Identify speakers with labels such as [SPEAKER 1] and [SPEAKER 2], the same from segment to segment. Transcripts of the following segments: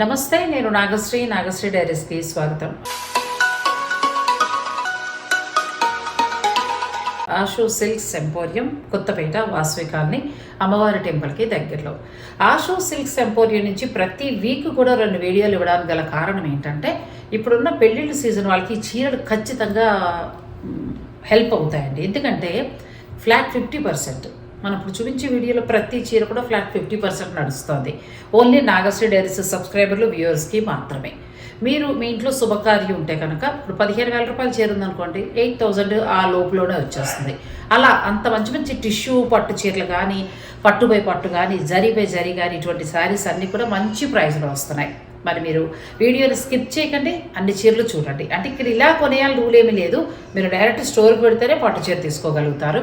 [SPEAKER 1] నమస్తే నేను నాగశ్రీ నాగశ్రీ డైరీస్కి స్వాగతం. Ashu silks emporium Kothapet Vasavi colony అమ్మవారి టెంపుల్కి దగ్గరలో. ఆషు సిల్క్స్ ఎంపోరియం నుంచి ప్రతి వీక్ కూడా రెండు వీడియోలు ఇవ్వడానికి గల కారణం ఏంటంటే ఇప్పుడున్న పెళ్ళిళ్ళ సీజన్ వాళ్ళకి చీరలు ఖచ్చితంగా హెల్ప్ అవుతాయండి. ఎందుకంటే ఫ్లాట్ ఫిఫ్టీ పర్సెంట్. మనం ఇప్పుడు చూపించే వీడియోలో ప్రతి చీర కూడా ఫ్లాట్ ఫిఫ్టీ పర్సెంట్ నడుస్తుంది. ఓన్లీ నాగశ్రీ డైరీస్ సబ్స్క్రైబర్లు వ్యూవర్స్కి మాత్రమే. మీరు మీ ఇంట్లో శుభకార్యం ఉంటే కనుక ఇప్పుడు పదిహేను వేల రూపాయలు చీర ఉందనుకోండి ఎయిట్ థౌజండ్ ఆ లోపులోనే వచ్చేస్తుంది. అలా అంత మంచి మంచి టిష్యూ పట్టు చీరలు కానీ పట్టు బై పట్టు కానీ జరీ బై జరీ కానీ ఇటువంటి శారీస్ అన్నీ కూడా మంచి ప్రైస్లో వస్తున్నాయి. మరి మీరు వీడియోని స్కిప్ చేయకండి అన్ని చీరలు చూడండి. అంటే ఇక్కడ ఇలా కొనేయాలి రూల్ ఏమీ లేదు. మీరు డైరెక్ట్ స్టోర్కి పెడితేనే పట్టు చీర తీసుకోగలుగుతారు.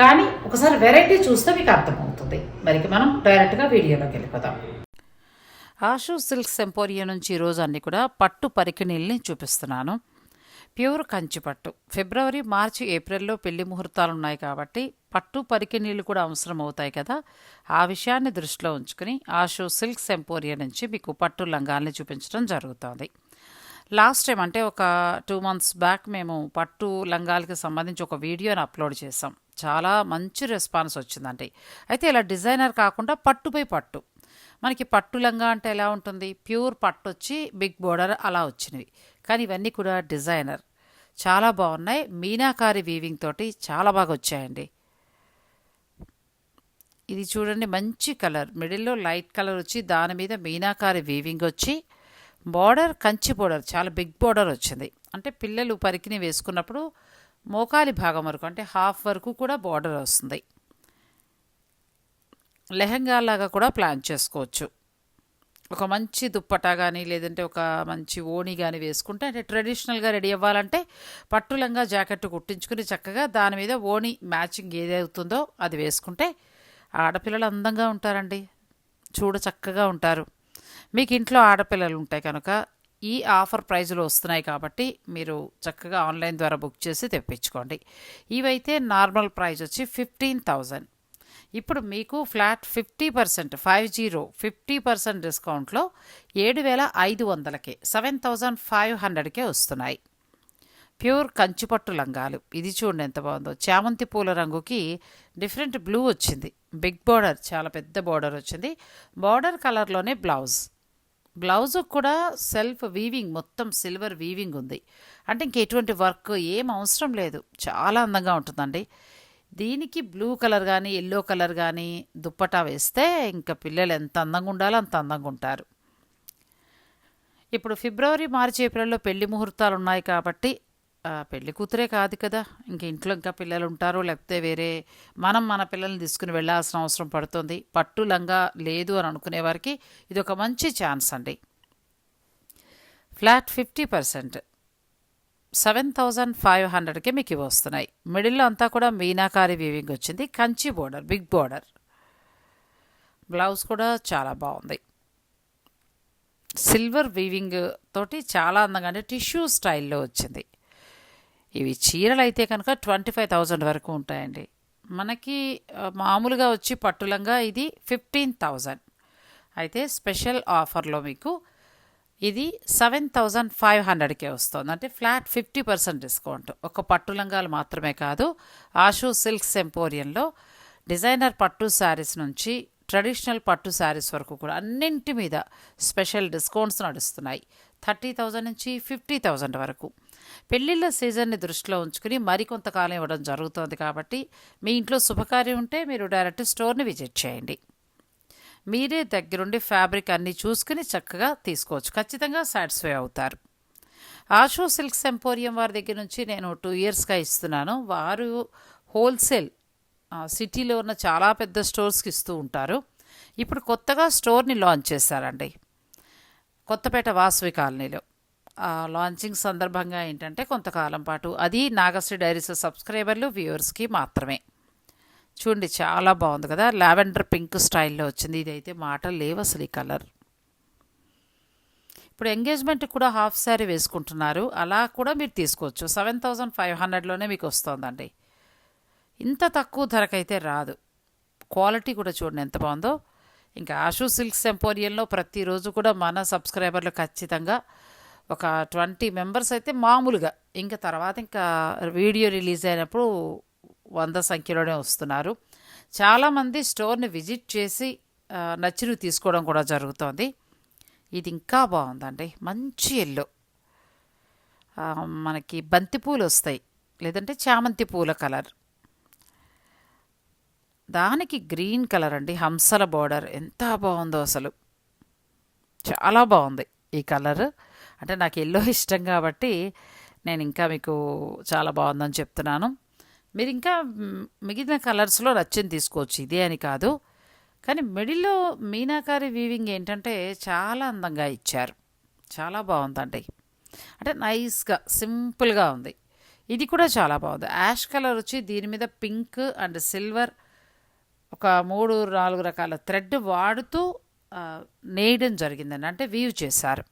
[SPEAKER 1] కానీ ఒకసారి వెరైటీ చూస్తే మీకు అర్థమవుతుంది. మరి మనం డైరెక్ట్గా వీడియోలోకి వెళ్ళిపోదాం. ఆషు సిల్క్ సెంపోరియా నుంచి ఈరోజు అన్ని కూడా పట్టు పరికిణీల్ని చూపిస్తున్నాను. ప్యూర్ కంచి పట్టు. ఫిబ్రవరి మార్చి ఏప్రిల్లో పెళ్ళి ముహూర్తాలు ఉన్నాయి కాబట్టి పట్టు పరికిణీలు కూడా అవసరం అవుతాయి కదా. ఆ విషయాన్ని దృష్టిలో ఉంచుకుని ఆషు సిల్క్ సెంపోరియా నుంచి మీకు పట్టు లంగాల్ని చూపించడం జరుగుతుంది. లాస్ట్ టైం అంటే ఒక టూ మంత్స్ బ్యాక్ మేము పట్టు లంగాలకి సంబంధించి ఒక వీడియోని అప్లోడ్ చేసాం చాలా మంచి రెస్పాన్స్ వచ్చిందండి. అయితే ఇలా డిజైనర్ కాకుండా పట్టుపై పట్టు. మనకి పట్టు లంగా అంటే ఎలా ఉంటుంది? ప్యూర్ పట్టు వచ్చి బిగ్ బోర్డర్ అలా వచ్చినవి. కానీ ఇవన్నీ కూడా డిజైనర్. చాలా బాగున్నాయి. మీనాకారి వీవింగ్ తోటి చాలా బాగా వచ్చాయండి. ఇది చూడండి మంచి కలర్. మిడిల్లో లైట్ కలర్ వచ్చి దాని మీద మీనాకారి వీవింగ్ వచ్చి బార్డర్ కంచి బోర్డర్ చాలా బిగ్ బోర్డర్ వచ్చింది. అంటే పిల్లలు పరికిని వేసుకున్నప్పుడు మోకాలి భాగం వరకు అంటే హాఫ్ వరకు కూడా బార్డర్ వస్తుంది. లెహంగా లాగా కూడా ప్లాన్ చేసుకోవచ్చు. ఒక మంచి దుప్పటా కానీ లేదంటే ఒక మంచి ఓణి కానీ వేసుకుంటే అంటే ట్రెడిషనల్గా రెడీ అవ్వాలంటే పట్టు లంగా జాకెట్ కుట్టించుకుని చక్కగా దాని మీద ఓణి మ్యాచింగ్ ఏదవుతుందో అది వేసుకుంటే ఆడపిల్లలు అందంగా ఉంటారండి. చూడ చక్కగా ఉంటారు. మీకు ఇంట్లో ఆడపిల్లలు ఉంటాయి కనుక ఈ ఆఫర్ ప్రైజులు వస్తున్నాయి కాబట్టి మీరు చక్కగా ఆన్లైన్ ద్వారా బుక్ చేసి తెప్పించుకోండి. ఇవైతే నార్మల్ ప్రైజ్ వచ్చి ఫిఫ్టీన్ థౌజండ్. ఇప్పుడు మీకు flat fifty percent five zero fifty percent డిస్కౌంట్లో ఏడు వేల ఐదు వందలకే సెవెన్ థౌజండ్ ఫైవ్ హండ్రెడ్కే వస్తున్నాయి. ప్యూర్ కంచిపట్టు లంగాలు. ఇది చూడండి ఎంత బాగుందో. చామంతి పూల రంగుకి డిఫరెంట్ బ్లూ వచ్చింది. బిగ్ బార్డర్ చాలా పెద్ద బార్డర్ వచ్చింది. బార్డర్ కలర్లోనే బ్లౌజ్. బ్లౌజ్ కూడా సెల్ఫ్ వీవింగ్ మొత్తం సిల్వర్ వీవింగ్ ఉంది. అంటే ఇంక ఎటువంటి వర్క్ ఏం అవసరం లేదు. చాలా అందంగా ఉంటుందండి. దీనికి బ్లూ కలర్ కానీ ఎల్లో కలర్ కానీ దుప్పటా వేస్తే ఇంకా పిల్లలు ఎంత అందంగా ఉండాలో అంత అందంగా ఉంటారు. ఇప్పుడు ఫిబ్రవరి మార్చి ఏప్రిల్లో పెళ్ళి ముహూర్తాలు ఉన్నాయి కాబట్టి పెళ్ళి కూతురే కాదు కదా. ఇంక ఇంట్లో ఇంకా పిల్లలు ఉంటారు లేకపోతే వేరే మనం మన పిల్లల్ని తీసుకుని వెళ్ళాల్సిన అవసరం పడుతుంది. పట్టు లంగా లేదు అని అనుకునే వారికి ఇది ఒక మంచి ఛాన్స్ అండి. Flat fifty percent. Seven thousand five హండ్రెడ్కి మీకు ఇవి వస్తున్నాయి. మిడిల్లో అంతా కూడా మీనాకారి వీవింగ్ వచ్చింది. Kanchi border big border. Blouse కూడా చాలా బాగుంది. సిల్వర్ వీవింగ్ తోటి చాలా అందంగా అంటే టిష్యూ స్టైల్లో వచ్చింది. ఇవి చీరలు అయితే కనుక ట్వంటీ ఫైవ్ థౌజండ్ వరకు ఉంటాయండి. మనకి మామూలుగా వచ్చి పట్టులంగా ఇది ఫిఫ్టీన్ థౌజండ్. అయితే స్పెషల్ ఆఫర్లో మీకు ఇది సెవెన్ థౌజండ్ ఫైవ్ హండ్రెడ్కే వస్తుంది. అంటే ఫ్లాట్ ఫిఫ్టీ పర్సెంట్ డిస్కౌంట్. ఒక పట్టు లంగాలు మాత్రమే కాదు ఆషు సిల్క్స్ ఎంపోరియంలో డిజైనర్ పట్టు శారీస్ నుంచి ట్రెడిషనల్ పట్టు శారీస్ వరకు కూడా అన్నింటి మీద స్పెషల్ డిస్కౌంట్స్ నడుస్తున్నాయి. థర్టీ థౌజండ్ నుంచి ఫిఫ్టీ థౌజండ్ వరకు. పెళ్ళిళ్ళ సీజన్ని దృష్టిలో ఉంచుకుని మరికొంతకాలం ఇవ్వడం జరుగుతోంది కాబట్టి మీ ఇంట్లో శుభకార్యం ఉంటే మీరు డైరెక్ట్ స్టోర్ని విజిట్ చేయండి. మీరే దగ్గరుండి ఫ్యాబ్రిక్ అన్నీ చూసుకుని చక్కగా తీసుకోవచ్చు. ఖచ్చితంగా సాటిస్ఫై అవుతారు. ఆషో సిల్క్స్ ఎంపోరియం వారి దగ్గర నుంచి నేను టూ ఇయర్స్గా ఇస్తున్నాను. వారు హోల్సేల్ సిటీలో ఉన్న చాలా పెద్ద స్టోర్స్కి ఇస్తూ ఉంటారు. ఇప్పుడు కొత్తగా స్టోర్ని లాంచ్ చేశారండి. కొత్తపేట వాసవి కాలనీలో. లాంచింగ్ సందర్భంగా ఏంటంటే కొంతకాలం పాటు అది నాగశ్రీ డైరీస్ సబ్స్క్రైబర్లు వ్యూవర్స్కి మాత్రమే. చూడండి చాలా బాగుంది కదా. లావెండర్ పింక్ స్టైల్లో వచ్చింది. ఇదైతే మాట లేవు అసలు ఈ కలర్. ఇప్పుడు ఎంగేజ్మెంట్ కూడా హాఫ్ శారీ వేసుకుంటున్నారు. అలా కూడా మీరు తీసుకోవచ్చు. సెవెన్ థౌజండ్ ఫైవ్ హండ్రెడ్లోనే మీకు వస్తుందండి. ఇంత తక్కువ ధరకైతే రాదు. క్వాలిటీ కూడా చూడండి ఎంత బాగుందో. ఇంకా ఆషు సిల్క్ ఎంపోరియంలో ప్రతిరోజు కూడా మన సబ్స్క్రైబర్లు ఖచ్చితంగా ఒక ట్వంటీ మెంబర్స్ అయితే మామూలుగా. ఇంకా తర్వాత ఇంకా వీడియో రిలీజ్ అయినప్పుడు వంద సంఖ్యలోనే వస్తున్నారు. చాలామంది స్టోర్ని విజిట్ చేసి నచ్చినవి తీసుకోవడం కూడా జరుగుతోంది. ఇది ఇంకా బాగుందండి. మంచి ఎల్లో. మనకి బంతి పూలు వస్తాయి. లేదంటే చామంతి పూల కలర్. దానికి గ్రీన్ కలర్ అండి. హంసల బార్డర్. ఎంత బాగుందో అసలు. చాలా బాగుంది ఈ కలర్. అంటే నాకు ఎల్లో ఇష్టం కాబట్టి నేను ఇంకా మీకు చాలా బాగుందని చెప్తున్నాను. మీరు ఇంకా మిగిలిన కలర్స్లో నచ్చింది తీసుకోవచ్చు. ఇదే అని కాదు. కానీ మిడిల్లో మీనాకారి వీవింగ్ ఏంటంటే చాలా అందంగా ఇచ్చారు. చాలా బాగుందండి. అంటే నైస్గా సింపుల్గా ఉంది. ఇది కూడా చాలా బాగుంది. యాష్ కలర్ వచ్చి దీని మీద పింక్ అండ్ సిల్వర్ ఒక మూడు నాలుగు రకాల థ్రెడ్ వాడుతూ నేయడం జరిగిందండి. అంటే వీవ్ చేశారు.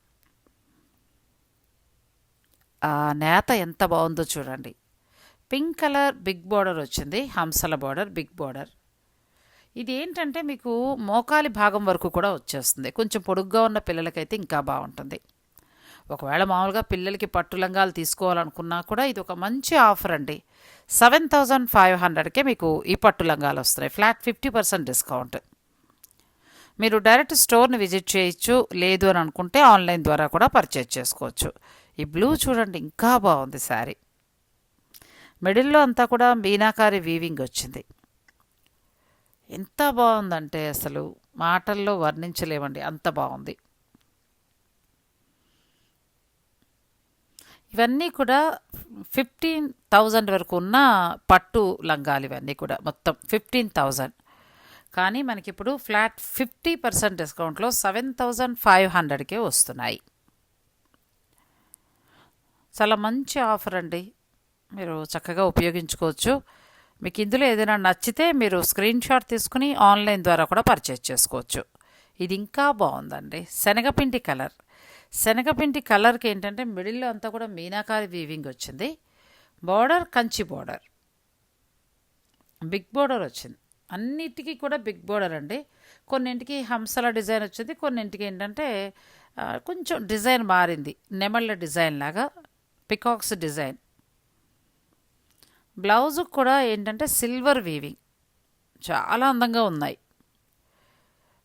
[SPEAKER 1] నేత ఎంత బాగుందో చూడండి. పింక్ కలర్ బిగ్ బార్డర్ వచ్చింది. హంసల బార్డర్ బిగ్ బార్డర్. ఇది ఏంటంటే మీకు మోకాలి భాగం వరకు కూడా వచ్చేస్తుంది. కొంచెం పొడుగ్గా ఉన్న పిల్లలకైతే ఇంకా బాగుంటుంది. ఒకవేళ మామూలుగా పిల్లలకి పట్టు లంగాలు తీసుకోవాలనుకున్నా కూడా ఇది ఒక మంచి ఆఫర్ అండి. సెవెన్ థౌజండ్ ఫైవ్ హండ్రెడ్కే మీకు ఈ పట్టు లంగాలు వస్తున్నాయి. Flat fifty percent discount. మీరు డైరెక్ట్ స్టోర్ని విజిట్ చేయొచ్చు. లేదు అని అనుకుంటే ఆన్లైన్ ద్వారా కూడా పర్చేజ్ చేసుకోవచ్చు. ఈ బ్లూ చూడండి ఇంకా బాగుంది శారీ. మిడిల్లో అంతా కూడా మీనాకారి వీవింగ్ వచ్చింది. ఎంత బాగుందంటే అసలు మాటల్లో వర్ణించలేమండి అంత బాగుంది. ఇవన్నీ కూడా ఫిఫ్టీన్ థౌజండ్ వరకు ఉన్న పట్టు లంగాలు ఇవన్నీ కూడా మొత్తం ఫిఫ్టీన్ థౌజండ్. కానీ మనకి ఇప్పుడు ఫ్లాట్ ఫిఫ్టీ పర్సెంట్ డిస్కౌంట్లో సెవెన్ థౌజండ్ ఫైవ్ హండ్రెడ్కే వస్తున్నాయి. చాలా మంచి ఆఫర్ అండి. మీరు చక్కగా ఉపయోగించుకోవచ్చు. మీకు ఇందులో ఏదైనా నచ్చితే మీరు స్క్రీన్ షాట్ తీసుకుని ఆన్లైన్ ద్వారా కూడా పర్చేజ్ చేసుకోవచ్చు. ఇది ఇంకా బాగుందండి. శనగపిండి కలర్. శనగపిండి కలర్కి ఏంటంటే మిడిల్లో అంతా కూడా మీనాకారి వీవింగ్ వచ్చింది. Border Kanchi border. Big border వచ్చింది. అన్నిటికీ కూడా బిగ్ బార్డర్ అండి. కొన్నింటికి హంసల డిజైన్ వచ్చింది. కొన్నింటికి ఏంటంటే కొంచెం డిజైన్ మారింది. నెమళ్ళ డిజైన్ లాగా. Peacocks design. బ్లౌజ్ కూడా ఏంటంటే సిల్వర్ వీవింగ్. చాలా అందంగా ఉన్నాయి.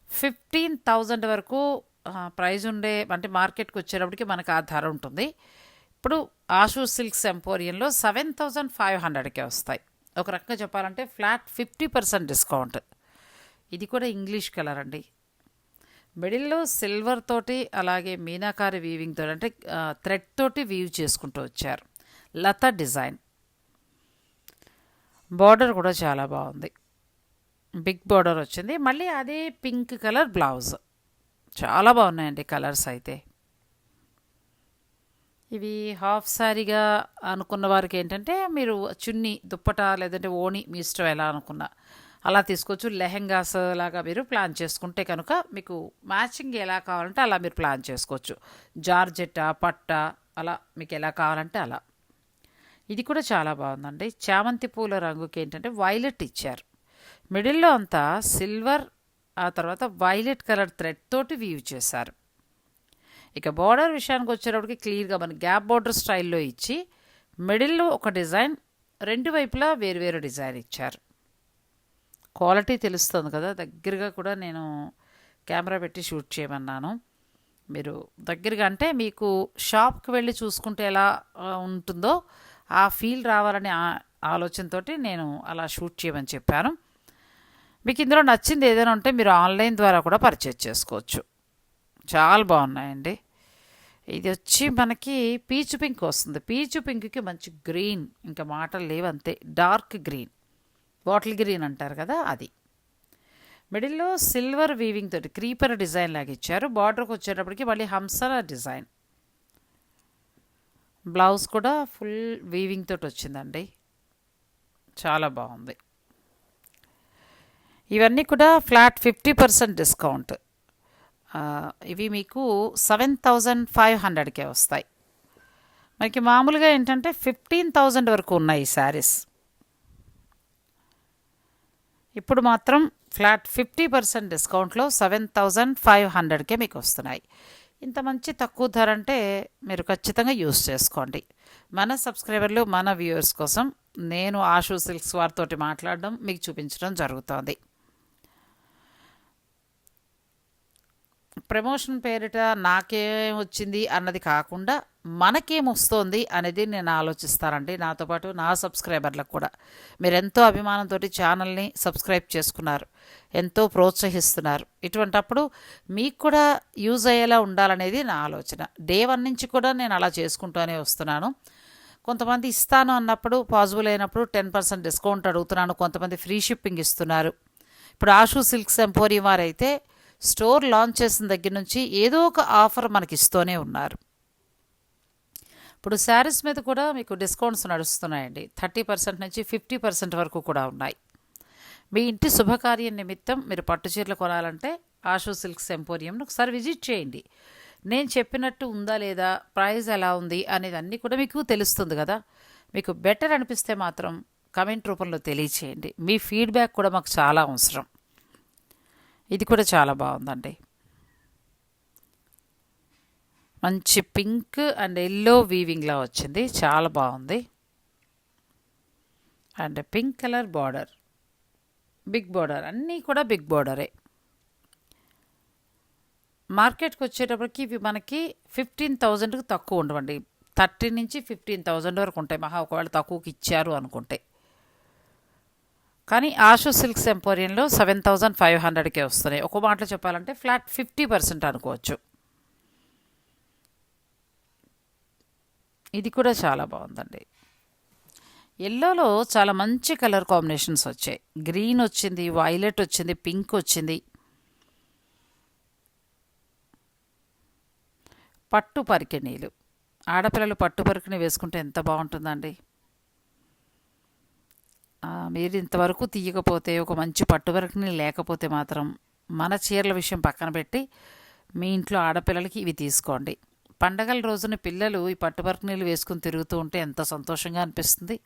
[SPEAKER 1] ఫిఫ్టీన్ థౌజండ్ వరకు ప్రైజ్ ఉండే అంటే మార్కెట్కి వచ్చేటప్పటికి మనకు ఆ ధర ఉంటుంది. ఇప్పుడు ఆషూ సిల్క్స్ ఎంపోరియంలో సెవెన్ థౌజండ్ ఫైవ్ హండ్రెడ్కే వస్తాయి. ఒక రకంగా చెప్పాలంటే ఫ్లాట్ ఫిఫ్టీ పర్సెంట్ డిస్కౌంట్. ఇది కూడా ఇంగ్లీష్ కలర్ అండి. మిడిల్లో సిల్వర్ తోటి అలాగే మీనాకారి వీవింగ్ తోటి అంటే థ్రెడ్ తోటి వీవ్ చేసుకుంటూ వచ్చారు. లత డిజైన్. బార్డర్ కూడా చాలా బాగుంది. బిగ్ బార్డర్ వచ్చింది. మళ్ళీ అదే పింక్ కలర్ బ్లౌజ్. చాలా బాగున్నాయండి కలర్స్ అయితే. ఇవి హాఫ్ సారీగా అనుకున్న వారికి ఏంటంటే మీరు చున్నీ దుప్పట లేదంటే ఓణి మీ ఇష్టం ఎలా అనుకున్నా అలా తీసుకోవచ్చు. లెహెంగాస్ లాగా మీరు ప్లాన్ చేసుకుంటే కనుక మీకు మ్యాచింగ్ ఎలా కావాలంటే అలా మీరు ప్లాన్ చేసుకోవచ్చు. జార్జెట్టా పట్ట అలా మీకు ఎలా కావాలంటే అలా. ఇది కూడా చాలా బాగుందండి. చామంతి పూల రంగుకి ఏంటంటే వైలెట్ ఇచ్చారు. మిడిల్లో అంతా సిల్వర్ ఆ తర్వాత వైలెట్ కలర్ థ్రెడ్ తోటి వీవ్ చేశారు. ఇక బార్డర్ విషయానికి వచ్చేటప్పటికి క్లియర్గా మన గ్యాప్ బార్డర్ స్టైల్లో ఇచ్చి మిడిల్లో ఒక డిజైన్ రెండు వైపులా వేరువేరు డిజైన్ ఇచ్చారు. క్వాలిటీ తెలుస్తుంది కదా దగ్గరగా కూడా నేను కెమెరా పెట్టి షూట్ చేయమన్నాను. మీరు దగ్గరగా అంటే మీకు షాప్కి వెళ్ళి చూసుకుంటే ఎలా ఉంటుందో ఆ ఫీల్ రావాలనే ఆ- నేను అలా షూట్ చేయమని చెప్పాను. మీకు ఇందులో నచ్చింది ఏదైనా ఉంటే మీరు ఆన్లైన్ ద్వారా కూడా పర్చేజ్ చేసుకోవచ్చు. చాలా బాగున్నాయండి. ఇది వచ్చి మనకి పీచు పింక్ వస్తుంది. పీచు పింక్కి మంచి గ్రీన్ ఇంకా మాటలు లేవు అంతే డార్క్ గ్రీన్. బాటిల్ గ్రీన్ అంటారు కదా అది. మిడిల్లో సిల్వర్ వీవింగ్ తోటి క్రీపర్ డిజైన్ లాగా ఇచ్చారు బార్డర్కి వచ్చేటప్పటికి మళ్ళీ హంసల డిజైన్. బ్లౌజ్ కూడా ఫుల్ వీవింగ్ తోటి వచ్చిందండి. చాలా బాగుంది. ఇవన్నీ కూడా ఫ్లాట్ ఫిఫ్టీ పర్సెంట్ డిస్కౌంట్. ఇవి మీకు సెవెన్ థౌజండ్ ఫైవ్ హండ్రెడ్కే వస్తాయి. మనకి మామూలుగా ఏంటంటే ఫిఫ్టీన్ థౌజండ్ వరకు ఉన్నాయి శారీస్. ఇప్పుడు మాత్రం ఫ్లాట్ ఫిఫ్టీ పర్సెంట్ డిస్కౌంట్లో సెవెన్ థౌజండ్ ఫైవ్ హండ్రెడ్కే మీకు వస్తున్నాయి. ఇంత మంచి తక్కువ ధర అంటే మీరు ఖచ్చితంగా యూస్ చేసుకోండి. మన సబ్స్క్రైబర్లు మన వ్యూవర్స్ కోసం నేను ఆషు సిల్క్స్ వారితోటి మాట్లాడడం మీకు చూపించడం జరుగుతోంది. ప్రమోషన్ పేరిట నాకేం వచ్చింది అన్నది కాకుండా మనకేం వస్తోంది అనేది నేను ఆలోచిస్తానండి. నాతో పాటు నా సబ్స్క్రైబర్లకు కూడా. మీరు ఎంతో అభిమానంతో ఛానల్ని సబ్స్క్రైబ్ చేసుకున్నారు ఎంతో ప్రోత్సహిస్తున్నారు. ఇటువంటప్పుడు మీకు కూడా యూజ్ అయ్యేలా ఉండాలనేది నా ఆలోచన. డే వన్ నుంచి కూడా నేను అలా చేసుకుంటూనే వస్తున్నాను. కొంతమంది ఇస్తాను అన్నప్పుడు పాజిబుల్ అయినప్పుడు టెన్ పర్సెంట్ డిస్కౌంట్ అడుగుతున్నాను. కొంతమంది ఫ్రీ షిప్పింగ్ ఇస్తున్నారు. ఇప్పుడు ఆషు సిల్క్స్ ఎంపోరియం వారైతే స్టోర్ లాంచ్ చేసిన దగ్గర నుంచి ఏదో ఒక ఆఫర్ మనకి ఇస్తూనే ఉన్నారు. ఇప్పుడు శారీస్ మీద కూడా మీకు డిస్కౌంట్స్ నడుస్తున్నాయండి. థర్టీ పర్సెంట్ నుంచి ఫిఫ్టీ పర్సెంట్ వరకు కూడా ఉన్నాయి. మీ ఇంటి శుభకార్యం నిమిత్తం మీరు పట్టు చీరలు కొనాలంటే ఆషు సిల్క్స్ ఎంపోరియంను ఒకసారి విజిట్ చేయండి. నేను చెప్పినట్టు ఉందా లేదా ప్రైస్ ఎలా ఉంది అనేది అన్నీ కూడా మీకు తెలుస్తుంది కదా. మీకు బెటర్ అనిపిస్తే మాత్రం కమెంట్ రూపంలో తెలియచేయండి. మీ ఫీడ్బ్యాక్ కూడా మాకు చాలా అవసరం. ఇది కూడా చాలా బాగుందండి. మంచి పింక్ అండ్ ఎల్లో వీవింగ్లా వచ్చింది. చాలా బాగుంది. And pink colour border. Big border. అన్నీ కూడా బిగ్ బార్డరే. మార్కెట్కి వచ్చేటప్పటికి ఇవి మనకి ఫిఫ్టీన్ థౌజండ్కి తక్కువ ఉండవండి. థర్టీ నుంచి ఫిఫ్టీన్ థౌజండ్ వరకు ఉంటాయి. మహా ఒకవేళ తక్కువకి ఇచ్చారు అనుకుంటే. కానీ ఆషు సిల్క్స్ ఎంపోరియంలో సెవెన్ థౌజండ్ ఫైవ్ హండ్రెడ్కే వస్తున్నాయి. ఒక మాటలో చెప్పాలంటే ఫ్లాట్ ఫిఫ్టీ పర్సెంట్ అనుకోవచ్చు. ఇది కూడా చాలా బాగుందండి. ఎల్లోలో చాలా మంచి కలర్ కాంబినేషన్స్ వచ్చాయి. గ్రీన్ వచ్చింది వైలెట్ వచ్చింది పింక్ వచ్చింది. పట్టు పరికిణీలు ఆడపిల్లలు పట్టు పరికిణి వేసుకుంటే ఎంత బాగుంటుందండి. మీరు ఇంతవరకు తీయకపోతే ఒక మంచి పట్టు పరికిణి లేకపోతే మాత్రం మన చీరల విషయం పక్కన పెట్టి మీ ఇంట్లో ఆడపిల్లలకి ఇవి తీసుకోండి. పండగల రోజున పిల్లలు ఈ పట్టుబర్క్ నీళ్ళు వేసుకుని తిరుగుతూ ఉంటే ఎంత సంతోషంగా అనిపిస్తుంది.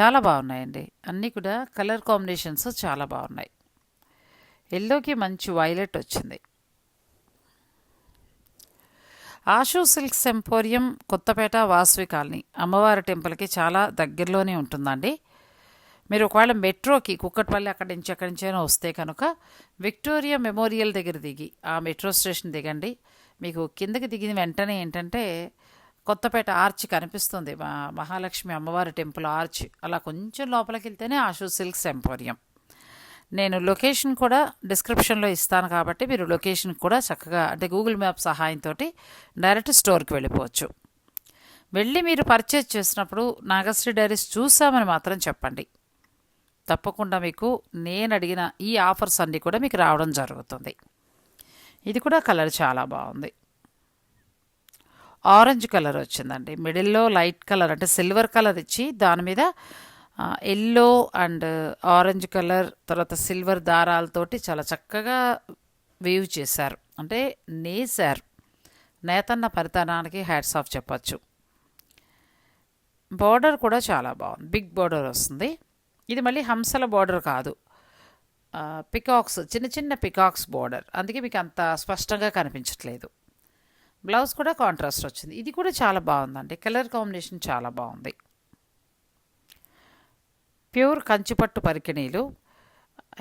[SPEAKER 1] చాలా బాగున్నాయండి. అన్నీ కూడా కలర్ కాంబినేషన్స్ చాలా బాగున్నాయి. ఎల్లోకి మంచి వైలెట్ వచ్చింది. Ashu silks emporium Kothapet Vasavi colony అమ్మవారి టెంపుల్కి చాలా దగ్గరలోనే ఉంటుందండి. మీరు ఒకవేళ మెట్రోకి కుక్కట్పల్లి అక్కడి నుంచి అక్కడి నుంచైనా వస్తే కనుక విక్టోరియా మెమోరియల్ దగ్గర దిగి ఆ మెట్రో స్టేషన్ దిగండి. మీకు కిందకి దిగిన వెంటనే ఏంటంటే కొత్తపేట ఆర్చ్ కనిపిస్తుంది. మా మహాలక్ష్మి అమ్మవారి టెంపుల్ ఆర్చ్. అలా కొంచెం లోపలికి వెళ్తేనే ఆశు సిల్క్స్ ఎంపోరియం నేను లొకేషన్ కూడా డిస్క్రిప్షన్లో ఇస్తాను కాబట్టి మీరు లొకేషన్ కూడా చక్కగా అంటే గూగుల్ మ్యాప్ సహాయంతో డైరెక్ట్ స్టోర్కి వెళ్ళిపోవచ్చు. వెళ్ళి మీరు పర్చేజ్ చేసినప్పుడు నాగశ్రీ డైరీస్ చూసామని మాత్రం చెప్పండి. తప్పకుండా మీకు నేను అడిగిన ఈ ఆఫర్స్ అన్నీ కూడా మీకు రావడం జరుగుతుంది. ఇది కూడా కలర్ చాలా బాగుంది. ఆరెంజ్ కలర్ వచ్చిందండి. మిడిల్లో లైట్ కలర్ అంటే సిల్వర్ కలర్ ఇచ్చి దాని మీద ఎల్లో అండ్ ఆరెంజ్ కలర్ తర్వాత సిల్వర్ దారాలతోటి చాలా చక్కగా వేవ్ చేశారు. అంటే నేసారు నేతన్న పరితనానికి హ్యాట్స్ ఆఫ్ చెప్పచ్చు. బార్డర్ కూడా చాలా బాగుంది. బిగ్ బార్డర్ వస్తుంది. ఇది మళ్ళీ హంసల బార్డర్ కాదు. పికాక్స్ చిన్న చిన్న పికాక్స్ బోర్డర్. అందుకే మీకు అంత స్పష్టంగా కనిపించట్లేదు. బ్లౌజ్ కూడా కాంట్రాస్ట్ వచ్చింది. ఇది కూడా చాలా బాగుందండి. కలర్ కాంబినేషన్ చాలా బాగుంది. ప్యూర్ కంచిపట్టు పరికిణీలు.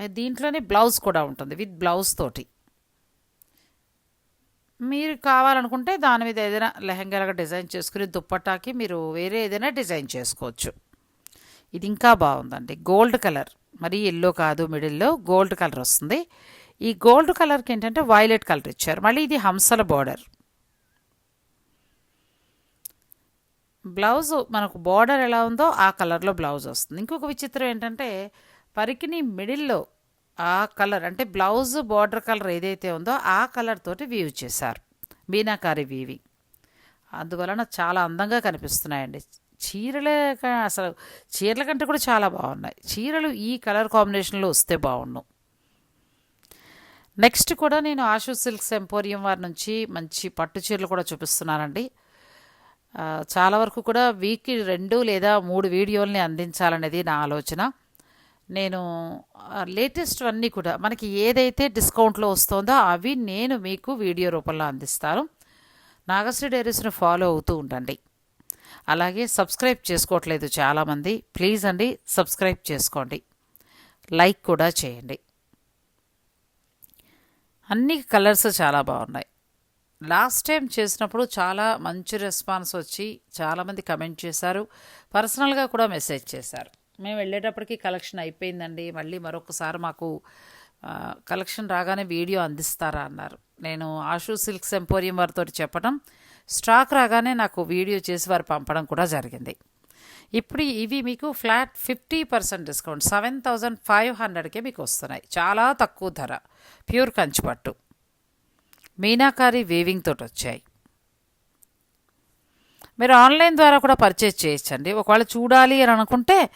[SPEAKER 1] దీంట్లోనే బ్లౌజ్ కూడా ఉంటుంది విత్ బ్లౌజ్ తోటి. మీరు కావాలనుకుంటే దాని మీద ఏదైనా లెహంగాలుగా డిజైన్ చేసుకుని దుప్పటాకి మీరు వేరే ఏదైనా డిజైన్ చేసుకోవచ్చు. ఇది ఇంకా బాగుందండి. Gold colour. మరి ఎల్లో కాదు మిడిల్లో గోల్డ్ కలర్ వస్తుంది. ఈ గోల్డ్ కలర్కి ఏంటంటే వైలెట్ కలర్ ఇచ్చారు. మళ్ళీ ఇది హంసల బార్డర్ బ్లౌజ్ మనకు బార్డర్ ఎలా ఉందో ఆ కలర్లో బ్లౌజ్ వస్తుంది. ఇంకొక విచిత్రం ఏంటంటే పరికిని మిడిల్లో ఆ కలర్ అంటే బ్లౌజ్ బార్డర్ కలర్ ఏదైతే ఉందో ఆ కలర్ తోటి వీవ్ చేశారు. మీనాకారి వీవింగ్ అందువలన చాలా అందంగా కనిపిస్తున్నాయండి. చీరలే అసలు చీరల కంటే కూడా చాలా బాగున్నాయి. చీరలు ఈ కలర్ కాంబినేషన్లో వస్తే బాగున్నాం నెక్స్ట్ కూడా నేను ఆశు సిల్క్స్ ఎంపోరియం వారి నుంచి మంచి పట్టు చీరలు కూడా చూపిస్తున్నానండి. చాలా వరకు కూడా వీక్కి రెండు లేదా మూడు వీడియోల్ని అందించాలనేది నా ఆలోచన. నేను లేటెస్ట్ అన్నీ కూడా మనకి ఏదైతే డిస్కౌంట్లో వస్తుందో అవి నేను మీకు వీడియో రూపంలో అందిస్తాను. నాగశ్రీ డైరీస్ను ఫాలో అవుతూ ఉండండి. అలాగే సబ్స్క్రైబ్ చేసుకోవట్లేదు చాలామంది. ప్లీజ్ అండి సబ్స్క్రైబ్ చేసుకోండి. లైక్ కూడా చేయండి. అన్ని కలర్స్ చాలా బాగున్నాయి. లాస్ట్ టైం చేసినప్పుడు చాలా మంచి రెస్పాన్స్ వచ్చి చాలామంది కమెంట్ చేశారు. పర్సనల్గా కూడా మెసేజ్ చేశారు. మేము వెళ్ళేటప్పటికి కలెక్షన్ అయిపోయిందండి. మళ్ళీ మరొకసారి మాకు కలెక్షన్ రాగానే వీడియో అందిస్తారా అన్నారు. నేను ఆషు సిల్క్స్ ఎంపోరియం వారితో చెప్పడం స్టాక్ రాగానే నాకు వీడియో చేసి వారు పంపడం కూడా జరిగింది. ఇప్పుడు ఇవి మీకు flat fifty percent discount seven thousand five హండ్రెడ్కే మీకు వస్తున్నాయి. చాలా తక్కువ ధర ప్యూర్ కంచిపట్టు. మీనాకారి వేవింగ్ తోటి వచ్చాయి. మీరు ఆన్లైన్ ద్వారా కూడా పర్చేజ్ చేయొచ్చండి. ఒకవేళ చూడాలి అని అనుకుంటే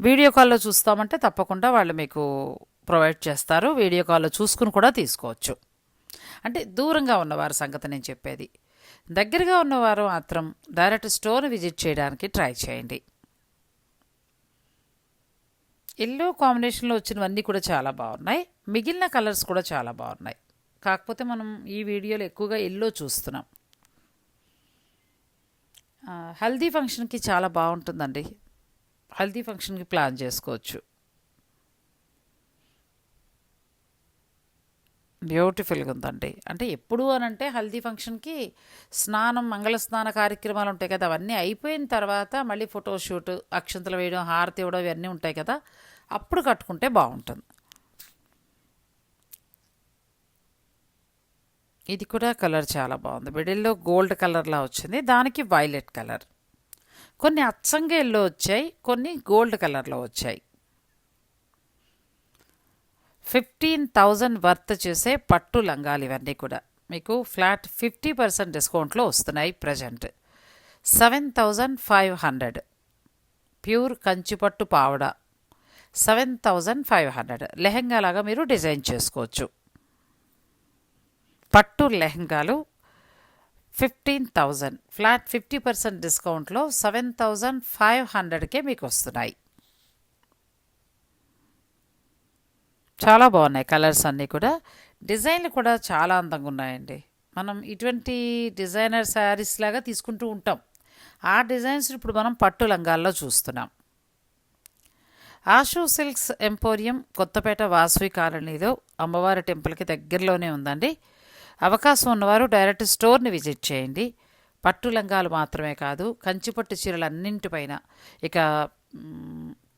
[SPEAKER 1] వీడియో కాల్లో చూస్తామంటే తప్పకుండా వాళ్ళు మీకు ప్రొవైడ్ చేస్తారు. వీడియో కాల్లో చూసుకుని కూడా తీసుకోవచ్చు. అంటే దూరంగా ఉన్నవారి సంగతి నేను చెప్పేది. దగ్గరగా ఉన్నవారు మాత్రం డైరెక్ట్ స్టోర్ విజిట్ చేయడానికి ట్రై చేయండి. ఎల్లో కాంబినేషన్లో వచ్చినవన్నీ కూడా చాలా బాగున్నాయి. మిగిలిన కలర్స్ కూడా చాలా బాగున్నాయి. కాకపోతే మనం ఈ వీడియోలో ఎక్కువగా ఎల్లో చూస్తున్నాం. హల్దీ ఫంక్షన్కి చాలా బాగుంటుందండి. హల్దీ ఫంక్షన్కి ప్లాన్ చేసుకోవచ్చు. బ్యూటిఫుల్గా ఉందండి. అంటే ఎప్పుడు అని అంటే హల్దీ ఫంక్షన్కి స్నానం మంగళ స్నాన కార్యక్రమాలు ఉంటాయి కదా అవన్నీ అయిపోయిన తర్వాత మళ్ళీ ఫోటోషూట్ అక్షంతలు వేయడం హారతి ఇవ్వడం ఇవన్నీ ఉంటాయి కదా అప్పుడు కట్టుకుంటే బాగుంటుంది. ఇది కూడా కలర్ చాలా బాగుంది. మిడిల్లో గోల్డ్ కలర్లా వచ్చింది. దానికి వైలెట్ కలర్. కొన్ని అచ్చంగా ఎల్లో వచ్చాయి కొన్ని గోల్డ్ కలర్లో వచ్చాయి. ఫిఫ్టీన్ థౌజండ్ వర్త్ చేసే పట్టు లంగాలు ఇవన్నీ కూడా. మీకు ఫ్లాట్ ఫిఫ్టీ పర్సెంట్ డిస్కౌంట్లో వస్తున్నాయి present. Seven thousand five hundred. Pure కంచిపట్టు పావడ. Seven thousand five hundred. Lehenga లాగా మీరు డిజైన్ చేసుకోవచ్చు. పట్టు లెహంగాలు fifteen thousand flat fifty percent డిస్కౌంట్లో సెవెన్ థౌజండ్ ఫైవ్ హండ్రెడ్కే మీకు వస్తున్నాయి. చాలా బాగున్నాయి కలర్స్ అన్నీ కూడా. డిజైన్లు కూడా చాలా అందంగా ఉన్నాయండి మనం ఇటువంటి డిజైనర్ శారీస్ లాగా తీసుకుంటూ ఉంటాం. ఆ డిజైన్స్ ఇప్పుడు మనం పట్టు లంగాల్లో చూస్తున్నాం. ఆషు సిల్క్స్ ఎంపోరియం కొత్తపేట వాసవి కాలనీలో అమ్మవారి టెంపుల్కి దగ్గరలోనే ఉందండి. అవకాశం ఉన్నవారు డైరెక్ట్ స్టోర్ని విజిట్ చేయండి. పట్టు లంగాలు మాత్రమే కాదు కంచిపట్టు చీరలు అన్నింటిపైన ఇక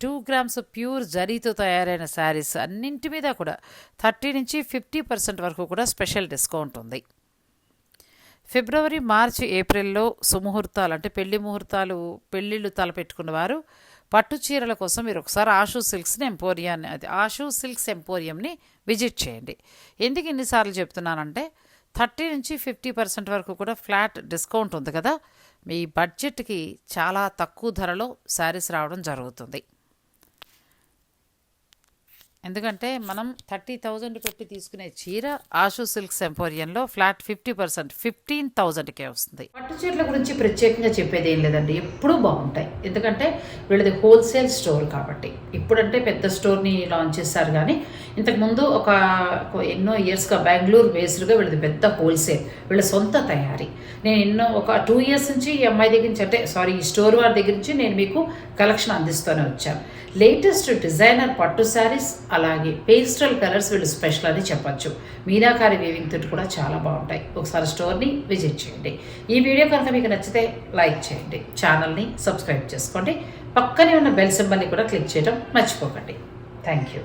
[SPEAKER 1] టూ గ్రామ్స్ ప్యూర్ జరీతో తయారైన శారీస్ అన్నింటి మీద కూడా థర్టీ నుంచి ఫిఫ్టీ పర్సెంట్ వరకు కూడా స్పెషల్ డిస్కౌంట్ ఉంది. ఫిబ్రవరి మార్చి ఏప్రిల్లో సుముహూర్తాలు అంటే పెళ్ళి ముహూర్తాలు పెళ్ళిళ్ళు తలపెట్టుకున్న వారు పట్టు చీరల కోసం మీరు ఒకసారి ఆషు సిల్క్స్ని ఎంపోరియాన్ని అది ఆషు సిల్క్స్ ఎంపోరియంని విజిట్ చేయండి. ఎందుకు ఇన్నిసార్లు చెప్తున్నానంటే థర్టీ నుంచి ఫిఫ్టీ పర్సెంట్ వరకు కూడా ఫ్లాట్ డిస్కౌంట్ ఉంది కదా మీ బడ్జెట్కి చాలా తక్కువ ధరలో శారీస్ రావడం జరుగుతుంది. ఎందుకంటే మనం థర్టీ థౌజండ్ పెట్టి తీసుకునే చీర ఆషు సిల్క్ ఎంపోరియంలో ఫ్లాట్ ఫిఫ్టీ పర్సెంట్ ఫిఫ్టీన్ థౌజండ్కే వస్తుంది. పట్టు చీరల గురించి ప్రత్యేకంగా చెప్పేది ఏం లేదండి. ఎప్పుడూ బాగుంటాయి. ఎందుకంటే వీళ్ళది హోల్సేల్ స్టోర్ కాబట్టి. ఇప్పుడంటే పెద్ద స్టోర్ని లాంచ్ చేశారు కానీ ఇంతకుముందు ఒక ఒక ఎన్నో ఇయర్స్గా బెంగళూరు బేస్డ్గా వీళ్ళది పెద్ద హోల్సేల్ వీళ్ళ సొంత తయారీ. నేను ఎన్నో ఒక టూ ఇయర్స్ నుంచి ఈ అమ్మాయి దగ్గర నుంచి అంటే సారీ ఈ స్టోర్ వారి దగ్గర నుంచి నేను మీకు కలెక్షన్ అందిస్తూనే వచ్చాను. లేటెస్ట్ డిజైనర్ పట్టు శారీస్ అలాగే పేస్టల్ కలర్స్ వీళ్ళు స్పెషల్ అని చెప్పొచ్చు. మీనాకారి వేవింగ్ తోటి కూడా చాలా బాగుంటాయి. ఒకసారి స్టోర్ని విజిట్ చేయండి. ఈ వీడియో కనుక మీకు నచ్చితే లైక్ చేయండి. ఛానల్ని సబ్స్క్రైబ్ చేసుకోండి. పక్కనే ఉన్న బెల్ సింబల్ని కూడా క్లిక్ చేయడం మర్చిపోకండి. Thank you.